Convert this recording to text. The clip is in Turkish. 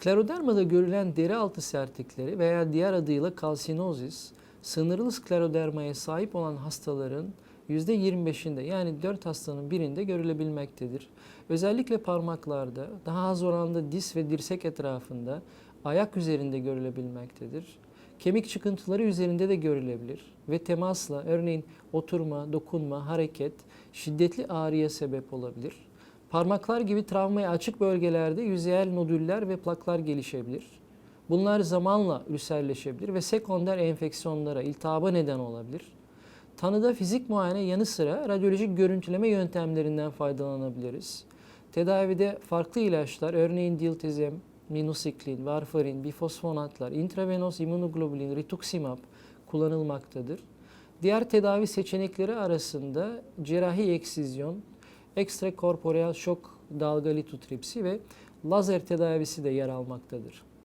Sklerodermada görülen deri altı sertlikleri veya diğer adıyla kalsinozis, sınırlı sklerodermaya sahip olan hastaların %25'inde yani 4 hastanın birinde görülebilmektedir. Özellikle parmaklarda, daha az oranda diz ve dirsek etrafında, ayak üzerinde görülebilmektedir. Kemik çıkıntıları üzerinde de görülebilir ve temasla örneğin oturma, dokunma, hareket şiddetli ağrıya sebep olabilir. Parmaklar gibi travmaya açık bölgelerde yüzeyel nodüller ve plaklar gelişebilir. Bunlar zamanla ülserleşebilir ve sekonder enfeksiyonlara, iltihaba neden olabilir. Tanıda fizik muayene yanı sıra radyolojik görüntüleme yöntemlerinden faydalanabiliriz. Tedavide farklı ilaçlar, örneğin diltizem, minosiklin, varfarin, bifosfonatlar, intravenos imunoglobulin, rituximab kullanılmaktadır. Diğer tedavi seçenekleri arasında cerrahi eksizyon, ekstrakorporeal şok dalga litotripsi ve lazer tedavisi de yer almaktadır.